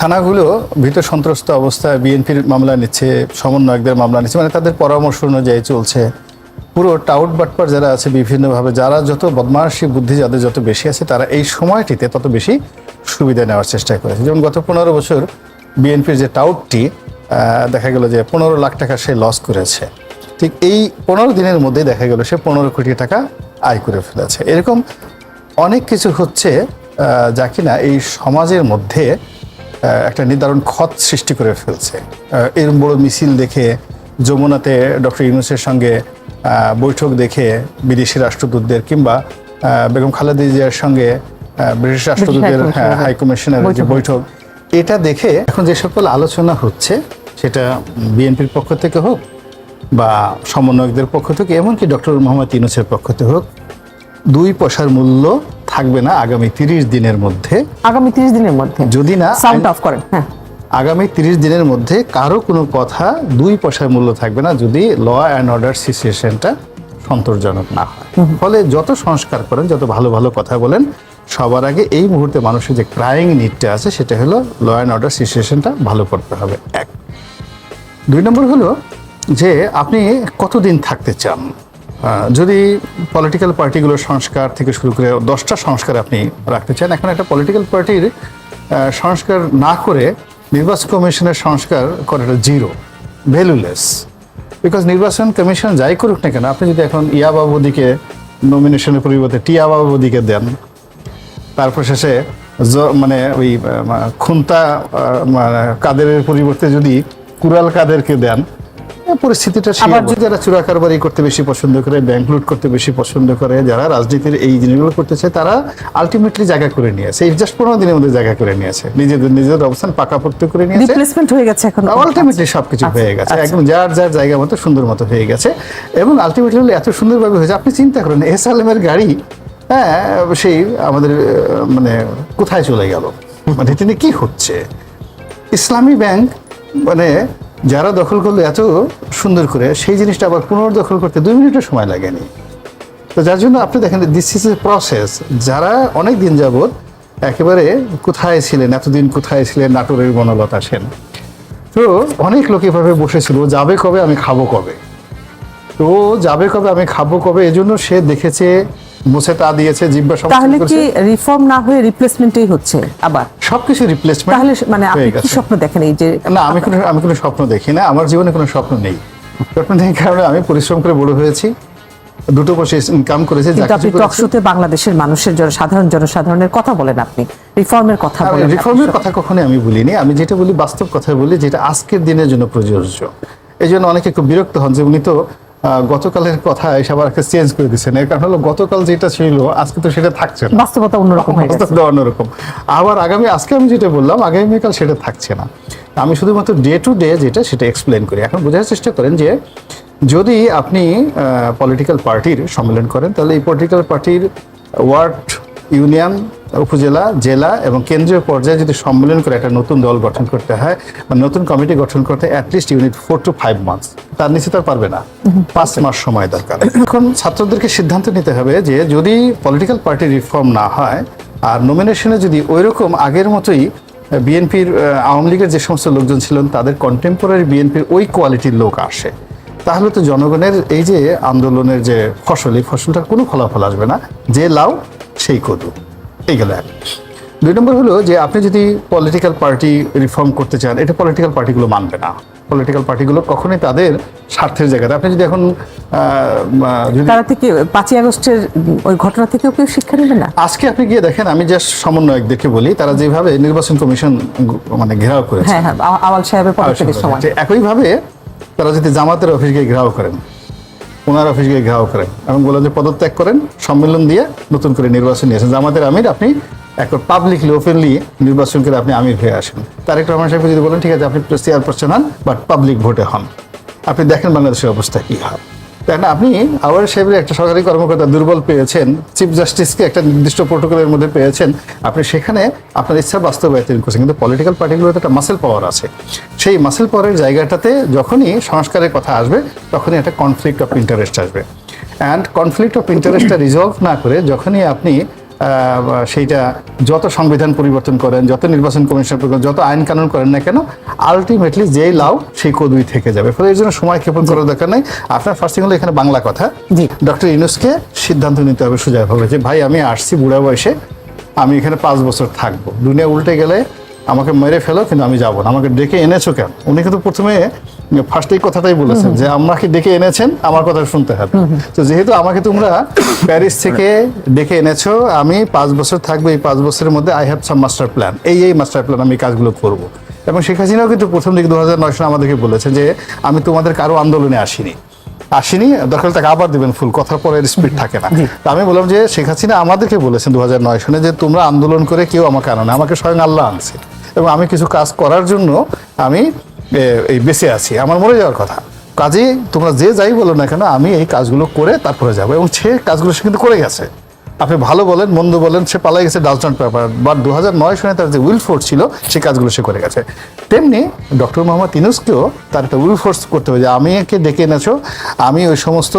থানাগুলো ভীত সন্ত্রস্ত অবস্থায় বিএনপির মামলা নিচ্ছে, সমন্বয়কদের মামলা নিচ্ছে মানে তাদের পরামর্শ অনুযায়ী চলছে। পুরো টাউট বাটপার যারা আছে, বিভিন্নভাবে যারা যত বদমাশি বুদ্ধি যাদের যত বেশি আছে, তারা এই সময়টিতে তত বেশি সুবিধা নেওয়ার চেষ্টা করেছে। যেমন গত পনেরো বছর বিএনপির যে টাউটটি দেখা গেল যে পনেরো লাখ টাকা সে লস করেছে। ঠিক এই পনেরো দিনের মধ্যে দেখা গেল সে পনেরো কোটি টাকা আয় করে ফেলেছে। এরকম অনেক কিছু হচ্ছে যা কিনা এই সমাজের মধ্যে একটা নির্ধারণ ক্ষত সৃষ্টি করে ফেলছে। আহ, এর বড় মিছিল দেখে যমুনাতে ডক্টর ইউনুসের সঙ্গে বৈঠক দেখে বিদেশি রাষ্ট্রদূতদের কিংবা বেগম খালেদা জিয়ার সঙ্গে ব্রিটিশ রাষ্ট্রদূতের হাইকমিশনার, হ্যাঁ, যে বৈঠক বৈঠক এটা দেখে এখন যে সকল আলোচনা হচ্ছে সেটা বিএনপির পক্ষ থেকে হোক বা সমন্বয়কদের পক্ষ থেকে এমনকি ডক্টর মোহাম্মদ ইউনুসের পক্ষ থেকে হোক দুই পয়সার মূল্য থাকবে না আগামী তিরিশ দিনের মধ্যে। আগামী তিরিশ দিনের মধ্যে। যদি না সাউন্ড অফ করেন হ্যাঁ। আগামী তিরিশ দিনের মধ্যে কারও কোনো কথা দুই পয়সার মূল্য থাকবে না যদি ল অ্যান্ড অর্ডার সিচুয়েশনটা সন্তোষজনক না হয়। ফলে যত সংস্কার করেন যত ভালো ভালো কথা বলেন সবার আগে এই মুহূর্তে মানুষের যে ক্রাইং নিডটা আছে সেটা হলো ল অ্যান্ড অর্ডার সিচুয়েশনটা ভালো করতে হবে। এক। দুই নম্বর হলো যে আপনি কতদিন থাকতে চান? যদি পলিটিক্যাল পার্টিগুলোর সংস্কার থেকে শুরু করে দশটা সংস্কার আপনি রাখতে চান, এখন একটা পলিটিক্যাল পার্টির সংস্কার না করে নির্বাচন কমিশনের সংস্কার করাটা জিরো ভ্যালুলেস বিকজ নির্বাচন কমিশন যাই করুক না কেন, আপনি যদি এখন ইয়া বাবুদিকে নমিনেশনের পরিবর্তে টিয়া বাবুদিকে দেন, তারপর শেষে মানে ওই খুন্তা কাদেরের পরিবর্তে যদি কুরাল কাদেরকে দেন পরিস্থিতিটা সেই আবার অবস্থা। যারা চোরা কারবারি করতে বেশি পছন্দ করে ব্যাংক লুট করতে বেশি পছন্দ করে যারা রাজনীতির এই জিনিসগুলো করতে চায় তারা আলটিমেটলি জায়গা করে নিয়েছে। এই জাস্ট পনেরো দিনের মধ্যে জায়গা করে নিয়েছে। নিজেদের নিজেদের অবস্থান পাকাপোক্ত করে নিয়েছে। রিপ্লেসমেন্ট হয়ে গেছে এখন আলটিমেটলি সবকিছু আচ্ছা, হয়ে গেছে। আচ্ছা। একদম যার যার জায়গা মতো সুন্দর মতো হয়ে গেছে। এবং আলটিমেটলি এত সুন্দরভাবে হয়েছে। আপনি চিন্তা করেন এস আলমের গাড়ি হ্যাঁ সেই আমাদের মানে কোথায় চলে গেল? মানে তিনি কি হচ্ছে? ইসলামী ব্যাংক মানে যারা দখল করল এত সুন্দর করে, সেই জিনিসটা আবার পুনর্দখল করতে দুই মিনিটের সময় লাগেনি। তো যার জন্য আপনি দেখেন দিস ইজ এ প্রসেস যারা অনেক দিন যাবৎ একেবারে কোথায় ছিলেন, এতদিন কোথায় ছিলেন, নাটোরের বনলতা সেন। তো অনেক লোক এভাবে বসেছিল, যাবে কবে? আমি খাব কবে? তো যাবে কবে? আমি খাব কবে? এজন্য সে দেখেছে মুছে তা দিয়েছে জিব্বা তাহলে কি রিফর্ম না হয়ে রিপ্লেসমেন্টই হচ্ছে আবার? সবকিছু রিপ্লেসমেন্ট তাহলে মানে আপনি কি স্বপ্ন দেখেন এই যে না আমি কোনো আমি কোনো স্বপ্ন দেখি না আমার জীবনে কোনো স্বপ্ন নেই। স্বপ্ন নেই কারণে আমি পরিশ্রম করে বড় হয়েছি। দুটো ইনকাম করেছি কিন্তু আপনি। টকশোতে বাংলাদেশের মানুষের জন্য সাধারণ জনসাধারণের কথা বলেন আপনি। রিফর্মের কথা বলেন। রিফর্মের কথা কখনোই আমি বলিনি। আমি যেটা বলি বাস্তব কথা বলি যেটা আজকের দিনের জন্য প্রযোজ্য। এই জন্য অনেকে খুব বিরক্ত হন যে উনি তো গতকালের কথা এসে আবার একটা চেঞ্জ করে দিচ্ছেন এর কারণ হলো গতকাল যেটা ছিল আজকে তো সেটা থাকছে না। বাস্তবতা অন্যরকম অবস্থা অন্যরকম। আবার আগামী আজকে আমি যেটা বললাম আগামীকাল সেটা থাকছে না। আমি শুধুমাত্র ডে টু ডে যেটা সেটা এক্সপ্লেন করি। এখন বোঝার চেষ্টা করেন যে যদি আপনি পলিটিক্যাল পার্টির সম্মেলন করেন তাহলে এই পলিটিক্যাল পার্টির ওয়ার্ড ইউনিয়ন উপজেলা, জেলা এবং কেন্দ্রীয় পর্যায়ে যদি সম্মেলন করে একটা নতুন দল গঠন করতে হয় বা নতুন কমিটি গঠন করতে at least unit four two five months তার নিচে তো পারবে না। পাঁচ মাস সময় দরকার। এখন ছাত্রদেরকে সিদ্ধান্ত নিতে হবে যে যদি পলিটিক্যাল পার্টি রিফর্ম না হয়, আর নমিনেশনে যদি ওইরকম আগের মতোই বিএনপির আওয়ামী লীগের যে সমস্ত লোকজন ছিলেন, তাদের কন্টেম্পোরারি বিএনপির ওই কোয়ালিটির লোক আসে, তাহলে তো জনগণের এই যে আন্দোলনের যে ফসল, এই ফসলটার কোনো ফলাফল আসবে না। যে লাউ, সেই কদু। এই গেল এক। দুই নম্বর হলো যে আপনি যদি পলিটিক্যাল পার্টি রিফর্ম করতে চান এটা পলিটিক্যাল পার্টিগুলো মানবে না। পলিটিক্যাল পার্টিগুলো কখনোই তাদের স্বার্থের জায়গাতে। আপনি যদি এখন তারা থেকে পাঁচই আগস্টের ওই ঘটনা থেকেও কেউ শিক্ষা নেবে না? আজকে আপনি গিয়ে দেখেন আমি জাস্ট সমন্বয়কদেরকে বলি তারা যেভাবে নির্বাচন কমিশন মানে ঘেরাও করেছে। হ্যাঁ হ্যাঁ আওয়াল সাহেবের একইভাবে তারা যদি জামাতের অফিসকে ঘেরাও করেন ওনার গিয়ে ঘাও করেন এবং বলেন যে পদত্যাগ করেন, সম্মেলন দিয়ে নতুন করে নির্বাচন নিয়েছেন আমাদের আমির, আপনি এক পাবলিকলি ওপেনলি নির্বাচন করে আপনি আমির হয়ে আসেন। তারেক রহমান সাহেব যদি বলেন, ঠিক আছে, আপনি চেয়ার পারসন হন বাট পাবলিক ভোটে হন। আপনি দেখেন বাংলাদেশের অবস্থা কী হয়। তাই না আপনি আওয়ার সাহেবের একটা সরকারি কর্মকর্তা দুর্বল পেয়েছেন চিফ জাস্টিসকে একটা নির্দিষ্ট প্রোটোকলের মধ্যে পেয়েছেন। আপনি সেখানে আপনার ইচ্ছা বাস্তবায়িত করছেন, কিন্তু পলিটিক্যাল পার্টিগুলোতে একটা মাসেল পাওয়ার আছে। সেই মাসেল পাওয়ারের জায়গাটাতে যখনই সংস্কারের কথা আসবে, তখনই একটা কনফ্লিক্ট অফ ইন্টারেস্ট আসবে। অ্যান্ড কনফ্লিক্ট অফ ইন্টারেস্টটা রিজলভ না করে যখনই আপনি সেইটা যত সংবিধান পরিবর্তন করেন যত নির্বাচন কমিশন করেন যত আইন কানুন করেন না কেন আলটিমেটলি যেই লাউ সেই কদুই থেকে যাবে। ফলে এর জন্য সময় ক্ষেপণ করার দরকার নেই। আপনার ফার্স্টিং হলো এখানে বাংলা কথা। জি। ডক্টর ইনুসকে সিদ্ধান্ত নিতে হবে সোজাভাবে যে ভাই আমি আসছি বুড়া বয়সে আমি এখানে পাঁচ বছর থাকব। দুনিয়া উল্টে গেলে আমাকে মেরে ফেলো কিন্তু আমি যাব না। আমাকে ডেকে এনেছো কেন? উনি কিন্তু প্রথমে ফার্স্ট এই কথাটাই বলেছেন যে আমাকে ডেকে এনেছেন? আমার কথা শুনতে হবে। তো যেহেতু আমাকে তোমরা প্যারিস থেকে ডেকে এনেছো আমি পাঁচ বছর থাকব এই পাঁচ বছরের মধ্যে I have some master plan এই এই মাস্টার প্ল্যান আমি কাজগুলো করব। এবং শেখ হাসিনাও কিন্তু প্রথম দিকে দু হাজার নয় সালে আমাদেরকে বলেছে যে আমি তোমাদের কারও আন্দোলনে আসিনি। আসেনি দরকার তাকে আবার দিবেন ফুল কথার পরে স্পিড থাকে না। তা আমি বললাম যে শেখ হাসিনা আমাদেরকে বলেছেন দু হাজার নয় সনে যে তোমরা আন্দোলন করে কেউ আমাকে আনো না আমাকে স্বয়ং আল্লাহ আনছে। এবং আমি কিছু কাজ করার জন্য আমি এই বেঁচে আছি, আমার মরে যাওয়ার কথা। কাজেই তোমরা যে যাই বলো না কেন, আমি এই কাজগুলো করে তারপরে যাব এবং সে কাজগুলো সে কিন্তু করে গেছে। আপনি ভালো বলেন, মন্দ বলেন, সে পালাই গেছে ডালটন পেপার বা দু হাজার নয় সনে তার যে উইল ফোর্স ছিল সেই কাজগুলো সে করে গেছে। তেমনি ডক্টর মোহাম্মদ ইনুসকেও তার একটা উইল ফোর্স করতে হবে যে, আমি একে ডেকে এনেছো, আমি ওই সমস্ত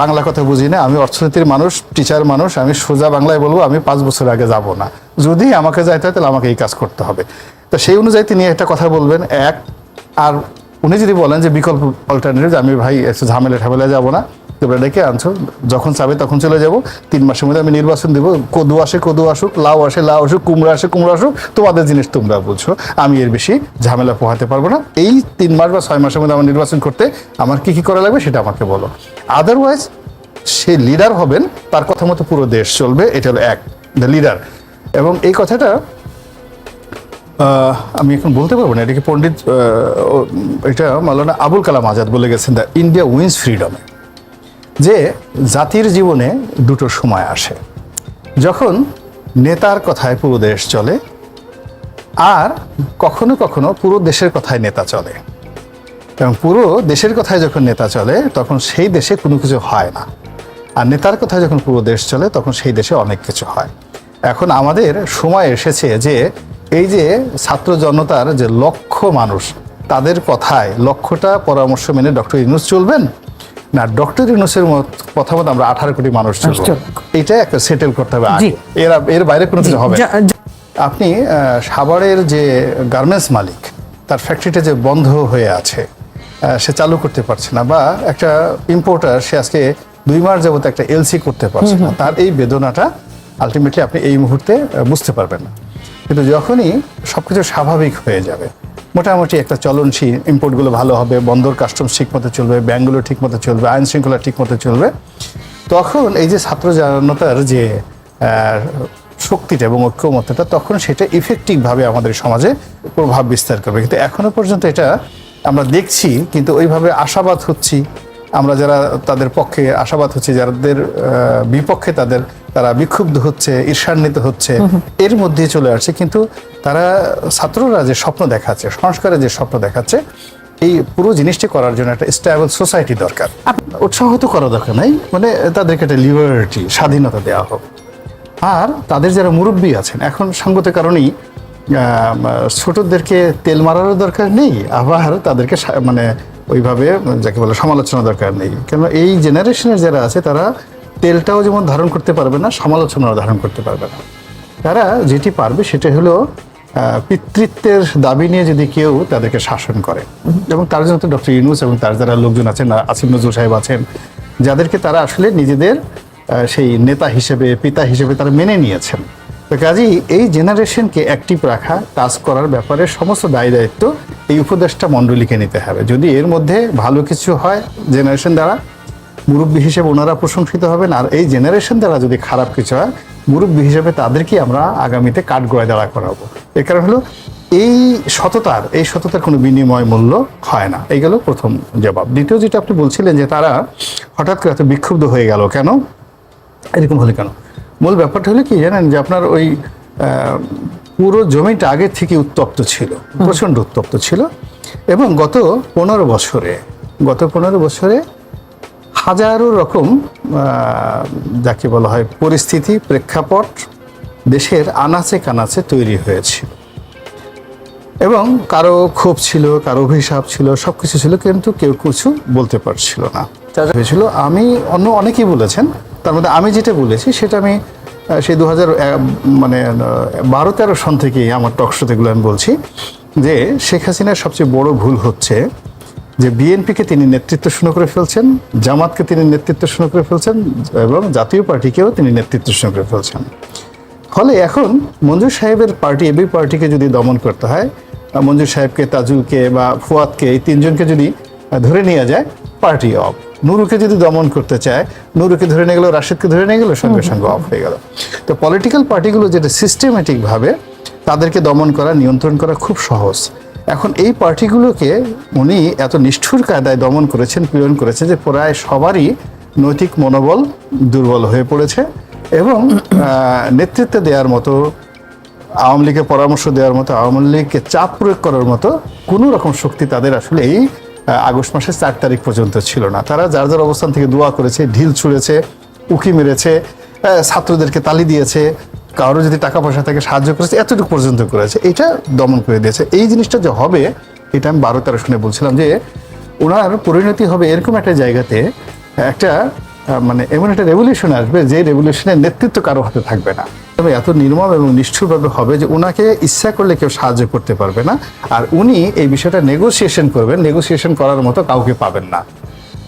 বাংলা কথা বুঝি না, আমি অর্থনীতির মানুষ টিচার মানুষ, আমি সোজা বাংলায় বলব, আমি পাঁচ বছর আগে যাব না। যদি আমাকে যাইতে হয় তাহলে আমাকে এই কাজ করতে হবে। তো সেই অনুযায়ী তিনি একটা কথা বলবেন, এক আর উনি যদি বলেন যে বিকল্প অল্টারনেটিভ আমি ভাই একটু ঝামেলা ঠামেলা যাব না, তোমরা ডেকে আনছো, যখন চাবে তখন চলে যাব, তিন মাসের মধ্যে আমি নির্বাচন দেবো, কদু আসে, কদু আসুক, লাউ আসে, লাউ আসুক, কুমড়ো আসে, কুমড়ো আসুক, তোমাদের জিনিস তোমরা বুঝছ আমি এর বেশি ঝামেলা পোহাতে পারব না। এই তিন মাস বা ছয় মাসের মধ্যে আমার নির্বাচন করতে আমার কি কি করা লাগবে সেটা আমাকে বলো। আদারওয়াইজ সে লিডার হবেন, তার কথা মতো পুরো দেশ চলবে, এটা হলো এক দ্য লিডার এবং এই কথাটা আমি এখন বলতে পারব না, এটা কি পণ্ডিত এটা মাওলানা আবুল কালাম আজাদ বলে গেছেন, দ্য ইন্ডিয়া উইন্স ফ্রিডমে যে জাতির জীবনে দুটো সময় আসে, যখন নেতার কথায় পুরো দেশ চলে আর কখনো কখনো পুরো দেশের কথায় নেতা চলে। এবং পুরো দেশের কথায় যখন নেতা চলে, তখন সেই দেশে কোনো কিছু হয় না। আর নেতার কথায় যখন পুরো দেশ চলে, তখন সেই দেশে অনেক কিছু হয়। এখন আমাদের সময় এসেছে যে এই যে ছাত্র জনতার যে লক্ষ মানুষ তাদের কথায় লক্ষ্যটা পরামর্শ মেনে ডক্টর ইউনুস চলবেন? না ডক্টর ইউনুসের মত কথা মতো আমরা আঠারো কোটি মানুষ চলবো। এটা একটা সেটেল করতে হবে। এর এর বাইরে কোনো কিছু হবে আপনি সাভারের যে গার্মেন্টস মালিক তার ফ্যাক্টরিটা যে বন্ধ হয়ে আছে সে চালু করতে পারছে না বা একটা ইম্পোর্টার সে আজকে দুই মাস যাবত একটা এলসি করতে পারছে না। তার এই বেদনাটা আলটিমেটলি আপনি এই মুহূর্তে বুঝতে পারবেন না। কিন্তু যখনই সবকিছু স্বাভাবিক হয়ে যাবে, মোটামুটি একটা চলনশীল ইম্পোর্টগুলো ভালো হবে, বন্দর কাস্টমস ঠিকমতো চলবে ব্যাংকগুলো ঠিকমতো চলবে, আইন শৃঙ্খলা ঠিকমতো চলবে, তখন এই যে ছাত্র জনতার যে শক্তিটা এবং ঐক্যমত্যটা, তখন সেটা ইফেক্টিভভাবে আমাদের সমাজে প্রভাব বিস্তার করবে। কিন্তু এখনও পর্যন্ত এটা আমরা দেখছি, কিন্তু ওইভাবে আশাবাদ হচ্ছি। আমরা যারা তাদের পক্ষে আশাবাদ হচ্ছে, যাদের বিপক্ষে তাদের তারা বিক্ষুব্ধ হচ্ছে ঈর্ষান্বিত হচ্ছে এর মধ্যে চলে আসছে। কিন্তু তারা ছাত্ররা যে স্বপ্ন দেখাচ্ছে সংস্কারের যে স্বপ্ন দেখাচ্ছে এই পুরো জিনিসটি করার জন্য একটা স্টেবল সোসাইটি দরকার। উৎসাহ তো করা দরকার নাই। মানে তাদেরকে একটা লিবার্টি স্বাধীনতা দেওয়া হোক। আর তাদের যারা মুরব্বী আছেন এখন সঙ্গত কারণেই আহ, ছোটদেরকে তেল মারারও দরকার নেই আবার তাদেরকে মানে ওইভাবে যাকে বলে সমালোচনা দরকার নেই। কেন এই জেনারেশনের যারা আছে তারা তেলটাও যেমন ধারণ করতে পারবে না, সমালোচনাও ধারণ করতে পারবে না। তারা যেটি পারবে সেটা হলো পিতৃত্বের দাবি নিয়ে যদি কেউ তাদেরকে শাসন করে। এবং তার জন্য তো ডক্টর ইউনুস এবং তার যারা লোকজন আছেন আসিম নজরুল সাহেব আছেন, যাদেরকে তারা আসলে নিজেদের সেই নেতা হিসেবে, পিতা হিসেবে তারা মেনে নিয়েছেন। তো কাজেই এই জেনারেশনকে অ্যাক্টিভ রাখা, কাজ করার ব্যাপারে সমস্ত দায় দায়িত্ব এই উপদেষ্টা মণ্ডলীকে নিতে হবে। যদি এর মধ্যে ভালো কিছু হয় জেনারেশন দ্বারা মুরব্বী হিসেবে ওনারা প্রশংসিত হবেন আর এই জেনারেশন দ্বারা যদি খারাপ কিছু হয় মুরব্বী হিসেবে তাদেরকে আমরা আগামীতে কাঠগড়ায় দাঁড়া করাবো। এর কারণ হলো এই সততার এই সততার কোনো বিনিময় মূল্য হয় না। এই গেল প্রথম জবাব। দ্বিতীয় যেটা আপনি বলছিলেন যে তারা হঠাৎ করে এত বিক্ষুব্ধ হয়ে গেল কেন? এরকম হলে কেন? মূল ব্যাপারটা হলো কি জানেন যে আপনার ওই পুরো জমিটা আগের থেকে উত্তপ্ত ছিল প্রচণ্ড উত্তপ্ত ছিল। এবং গত পনেরো বছরে গত পনেরো বছরে হাজারো রকম যাকে বলা হয় পরিস্থিতি, প্রেক্ষাপট দেশের আনাচে কানাচে তৈরি হয়েছিল এবং কারও ক্ষোভ ছিল, কারও অভিশাপ ছিল সব কিছু ছিল, কিন্তু কেউ কিছু বলতে পারছিল না। হয়েছিল, আমি, অন্য অনেকেই বলেছেন, তার মধ্যে আমি যেটা বলেছি, সেটা আমি সেই দু হাজার মানে বারো তেরো সন থেকেই আমার টকশোতেগুলো আমি বলছি, যে শেখ হাসিনার সবচেয়ে বড় ভুল হচ্ছে যে বিএনপিকে তিনি নেতৃত্ব শুরু করে ফেলছেন জামাতকে তিনি নেতৃত্ব শুরু করে ফেলছেন এবং জাতীয় পার্টিকেও তিনি নেতৃত্ব শূন্য করে ফেলছেন। ফলে এখন মঞ্জুর সাহেবের পার্টি এবি পার্টিকে যদি দমন করতে হয় মঞ্জুর সাহেবকে তাজুলকে বা ফুয়াদকে এই তিনজনকে যদি ধরে নিয়ে যায় পার্টি অফ নুরুকে যদি দমন করতে চায় নুরুকে ধরে নিয়ে গেল রাশিদকে ধরে নিয়ে গেল সঙ্গে সঙ্গে অফ হয়ে গেল। তো পলিটিক্যাল পার্টিগুলো যেটা সিস্টেমেটিকভাবে তাদেরকে দমন করা নিয়ন্ত্রণ করা খুব সহজ। এখন এই পার্টিগুলোকে উনি এত নিষ্ঠুর কায়দায় দমন করেছেন, পীড়ন করেছেন যে প্রায় সবারই নৈতিক মনোবল দুর্বল হয়ে পড়েছে এবং নেতৃত্ব দেওয়ার মতো, আওয়ামী লীগের পরামর্শ দেওয়ার মতো, আওয়ামী লীগকে চাপ প্রয়োগ করার মতো কোনো রকম শক্তি তাদের আসলে এই আগস্ট মাসের চার তারিখ পর্যন্ত ছিল না। তারা যার যার অবস্থান থেকে দোয়া করেছে, ঢিল ছুঁড়েছে, উকি মেরেছে ছাত্রদেরকে তালি দিয়েছে কারও যদি টাকা পয়সা থেকে, সাহায্য করেছে, এতটুকু পর্যন্ত করেছে। এটা দমন করে দিয়েছে। এই জিনিসটা যে হবে, এটা আমি বারো তেরো শুনে বলছিলাম যে, ওনার পরিণতি হবে এরকম একটা জায়গাতে, একটা মানে এমন একটা রেভলিউশন আসবে, যে রেভলিউশনের নেতৃত্ব কারও হাতে থাকবে না। তবে এত নির্মম এবং নিষ্ঠুরভাবে হবে যে, ওনাকে ইচ্ছা করলে কেউ সাহায্য করতে পারবে না, আর উনি এই বিষয়টা নেগোসিয়েশন করবেন। নেগোসিয়েশন করার মতো কাউকে পাবেন না।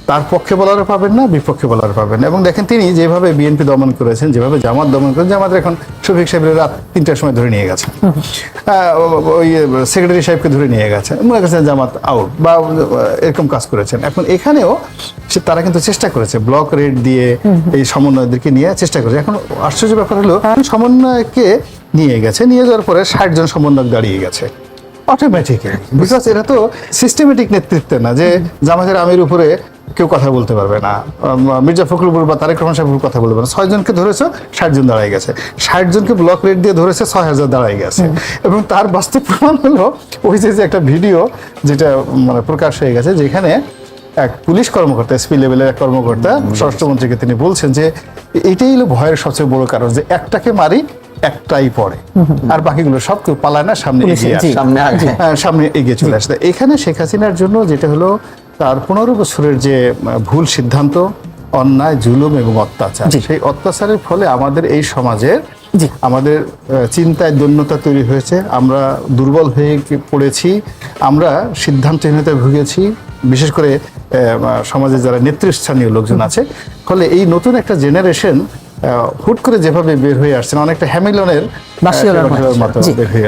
তার পক্ষে বলারও পাবেন না বিপক্ষে বলার পাবেন এবং দেখেন তিনি যেভাবে বিএনপি দমন করেছেন যেভাবে জামাত দমন করেছেন জামাত এখন শফিক সাহেবের রাত তিনটার সময় ধরে নিয়ে গেছে। ওই সেক্রেটারি সাহেবকে ধরে নিয়ে গেছে। মনে করছেন জামাত আউট বা এরকম কাজ করেছেন। এখন এখানেও সে তারা কিন্তু চেষ্টা করেছে ব্লক রেড দিয়ে এই সমন্বয়দেরকে নিয়ে চেষ্টা করেছে। এখন আশ্চর্য ব্যাপার হলো সমন্বয়কে নিয়ে গেছে নিয়ে যাওয়ার পরে ষাট জন সমন্বয়ক দাঁড়িয়ে গেছে। অটোমেটিক্যালি বিকজ এরা তো সিস্টেমেটিক নেতৃত্ব না যে জামাতের আমির উপরে কেউ কথা বলতে পারবে না। মির্জা ফখরুল বা তারেক রহমান সাহেব কথা বলবে না। ছয় জনকে ধরেছে ষাট জন দাঁড়ায় গেছে। ষাট জনকে ব্লক রেট দিয়ে ধরেছে ছয় হাজার দাঁড়ায় গেছে। এবং তার বাস্তব প্রমাণ হলো ওই যে একটা ভিডিও যেটা মানে প্রকাশ হয়ে গেছে যেখানে এক পুলিশ কর্মকর্তা এসপি লেভেলের এক কর্মকর্তা স্বরাষ্ট্রমন্ত্রীকে তিনি বলছেন যে এটাই হলো ভয়ের সবচেয়ে বড় কারণ যে একটাকে মারি একটাই পড়ে। আর বাকিগুলো সব কেউ পালায় না সামনে এগিয়ে সামনে হ্যাঁ, সামনে এগিয়ে চলে আসে। এখানে শেখ হাসিনার জন্য যেটা হলো তার পনেরো বছরের যে ভুল সিদ্ধান্ত অন্যায় জুলুম এবং অত্যাচার সেই অত্যাচারের ফলে আমাদের এই সমাজের। আমাদের চিন্তায় দন্যতা তৈরি হয়েছে। আমরা দুর্বল হয়ে পড়েছি আমরা সিদ্ধান্তহীনতায় ভুগেছি বিশেষ করে সমাজে যারা নেতৃস্থানীয় লোকজন আছে। ফলে এই নতুন একটা জেনারেশন হুট করে যেভাবে বের হয়ে আসছেন অনেকটা হ্যামিলনের বের হয়ে